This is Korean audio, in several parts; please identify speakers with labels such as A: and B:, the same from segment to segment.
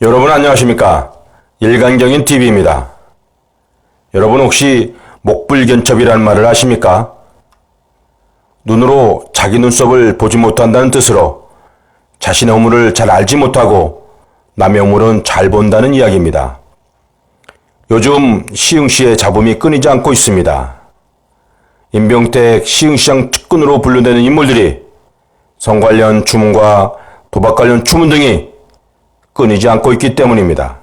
A: 여러분 안녕하십니까? 일간경인 TV입니다. 여러분 혹시 목불견첩이라는 말을 아십니까? 눈으로 자기 눈썹을 보지 못한다는 뜻으로 자신의 우물을 잘 알지 못하고 남의 우물은 잘 본다는 이야기입니다. 요즘 시흥시의 잡음이 끊이지 않고 있습니다. 임병택 시흥시장 측근으로 분류되는 인물들이 성 관련 주문과 도박 관련 추문 등이 끊이지 않고 있기 때문입니다.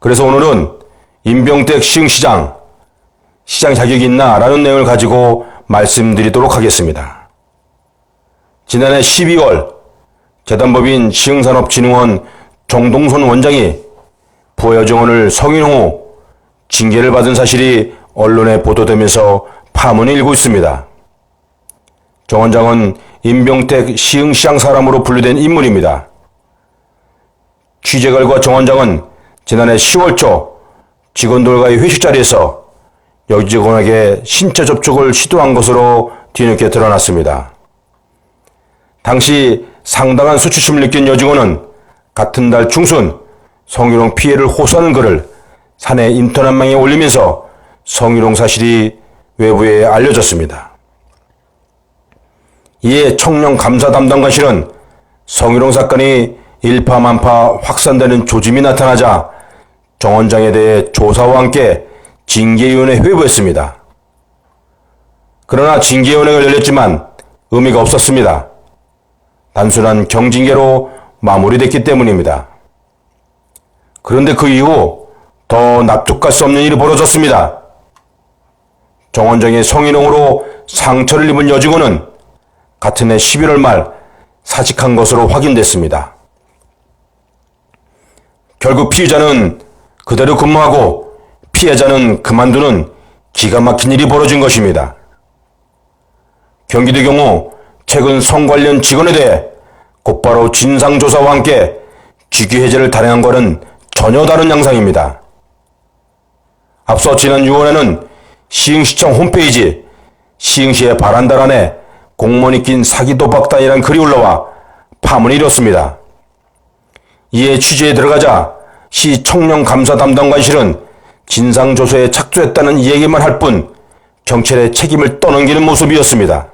A: 그래서 오늘은 임병택 시흥시장 시장 자격이 있나 라는 내용을 가지고 말씀드리도록 하겠습니다. 지난해 12월 재단법인 시흥산업진흥원 정동선 원장이 부여 정원을 성인 후 징계를 받은 사실이 언론에 보도되면서 파문이 일고 있습니다. 정 원장은 임병택 시흥시장 사람으로 분류된 인물입니다. 취재 결과 정 원장은 지난해 10월 초 직원들과의 회식 자리에서 여직원에게 신체 접촉을 시도한 것으로 뒤늦게 드러났습니다. 당시 상당한 수치심을 느낀 여직원은 같은 달 중순 성희롱 피해를 호소하는 글을 사내 인터넷망에 올리면서 성희롱 사실이 외부에 알려졌습니다. 이에 청년 감사 담당관실은 성희롱 사건이 일파만파 확산되는 조짐이 나타나자 정 원장에 대해 조사와 함께 징계위원회 회부했습니다. 그러나 징계위원회가 열렸지만 의미가 없었습니다. 단순한 경징계로 마무리됐기 때문입니다. 그런데 그 이후 더 납득할 수 없는 일이 벌어졌습니다. 정 원장의 성희롱으로 상처를 입은 여직원은 같은 해 11월 말 사직한 것으로 확인됐습니다. 결국 피의자는 그대로 근무하고 피해자는 그만두는 기가 막힌 일이 벌어진 것입니다. 경기도 경우 최근 성 관련 직원에 대해 곧바로 진상조사와 함께 직위 해제를 단행한 것은 전혀 다른 양상입니다. 앞서 지난 6월에는 시흥시청 홈페이지 시흥시의 바란다란에 공무원이 낀 사기 도박단이란 글이 올라와 파문이 일었습니다. 이에 취재에 들어가자 시 청년감사 담당관실은 진상조사에 착수했다는 얘기만 할 뿐 경찰의 책임을 떠넘기는 모습이었습니다.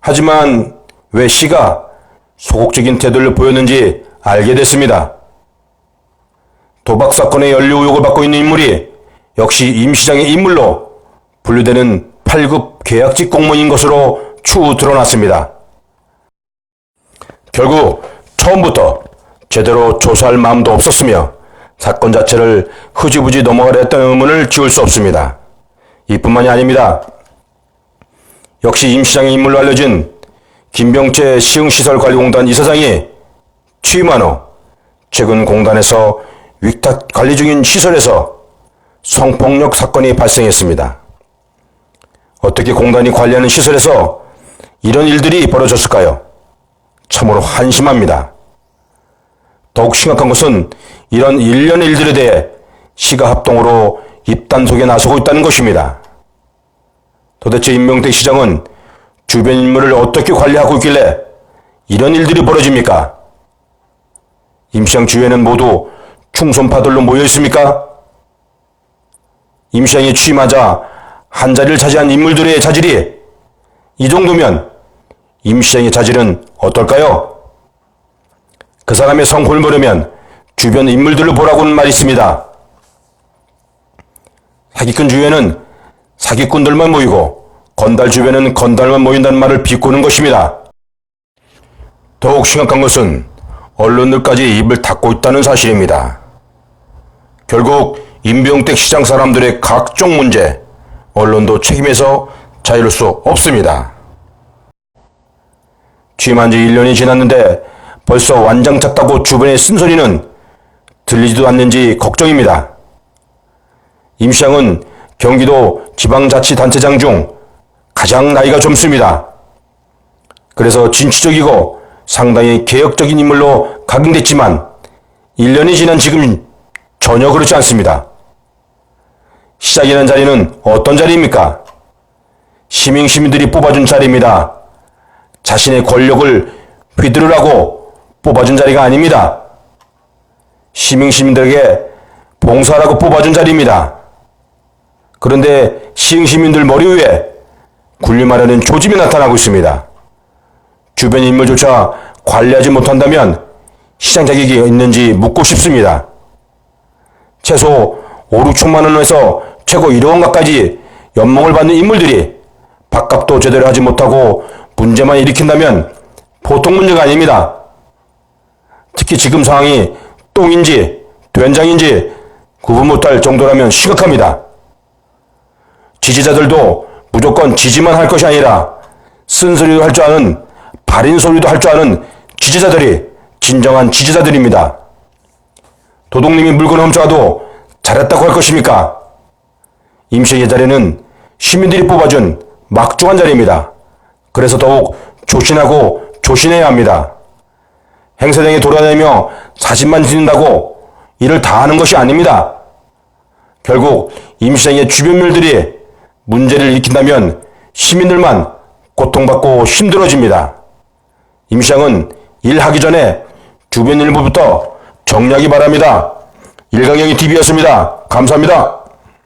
A: 하지만 왜 시가 소극적인 태도를 보였는지 알게 됐습니다. 도박 사건의 연루 의혹을 받고 있는 인물이 역시 임 시장의 인물로 분류되는 8급 계약직 공무원인 것으로 추후 드러났습니다. 결국 처음부터 제대로 조사할 마음도 없었으며 사건 자체를 흐지부지 넘어가려 했다는 의문을 지울 수 없습니다. 이뿐만이 아닙니다. 역시 임 시장의 인물로 알려진 김병채 시흥시설관리공단 이사장이 취임한 후 최근 공단에서 위탁 관리 중인 시설에서 성폭력 사건이 발생했습니다. 어떻게 공단이 관리하는 시설에서 이런 일들이 벌어졌을까요? 참으로 한심합니다. 더욱 심각한 것은 이런 일련의 일들에 대해 시가 합동으로 입단속에 나서고 있다는 것입니다. 도대체 임명택 시장은 주변 인물을 어떻게 관리하고 있길래 이런 일들이 벌어집니까? 임 시장 주위에는 모두 충손파들로 모여 있습니까? 임 시장이 취임하자 한 자리를 차지한 인물들의 자질이 이 정도면 임 시장의 자질은 어떨까요? 그 사람의 성품을 보려면 주변 인물들을 보라고는 말이 있습니다. 사기꾼 주위에는 사기꾼들만 모이고 건달 주변에는 건달만 모인다는 말을 비꼬는 것입니다. 더욱 심각한 것은 언론들까지 입을 닫고 있다는 사실입니다. 결국 임병택 시장 사람들의 각종 문제, 언론도 책임에서 자유로울 수 없습니다. 취임한 지 1년이 지났는데 벌써 완장 찼다고 주변의 쓴소리는 들리지도 않는지 걱정입니다. 임 시장은 경기도 지방자치단체장 중 가장 나이가 젊습니다. 그래서 진취적이고 상당히 개혁적인 인물로 각인됐지만 1년이 지난 지금 전혀 그렇지 않습니다. 시작이라는 자리는 어떤 자리입니까? 시민 시민들이 뽑아준 자리입니다. 자신의 권력을 휘두르라고 뽑아준 자리가 아닙니다. 시민 시민들에게 봉사라고 뽑아준 자리입니다. 그런데 시흥 시민들 머리 위에 군림하려는 조짐이 나타나고 있습니다. 주변 인물조차 관리하지 못한다면 시장 자격이 있는지 묻고 싶습니다. 최소 5, 6천만 원에서 최고 1억원가까지 연봉을 받는 인물들이 밥값도 제대로 하지 못하고 문제만 일으킨다면 보통 문제가 아닙니다. 특히 지금 상황이 똥인지 된장인지 구분 못할 정도라면 심각합니다. 지지자들도 무조건 지지만 할 것이 아니라 쓴소리도 할 줄 아는 발인 소리도 할 줄 아는 지지자들이 진정한 지지자들입니다. 도둑님이 물건 훔쳐가도 잘했다고 할 것입니까? 임시의 자리는 시민들이 뽑아준 막중한 자리입니다. 그래서 더욱 조신하고 조신해야 합니다. 행세장에 돌아다니며 사진만 찍는다고 일을 다 하는 것이 아닙니다. 결국 임시장의 주변물들이 문제를 일으킨다면 시민들만 고통받고 힘들어집니다. 임시장은 일하기 전에 주변 일부부터 정리하기 바랍니다. 일강영이 TV였습니다. 감사합니다.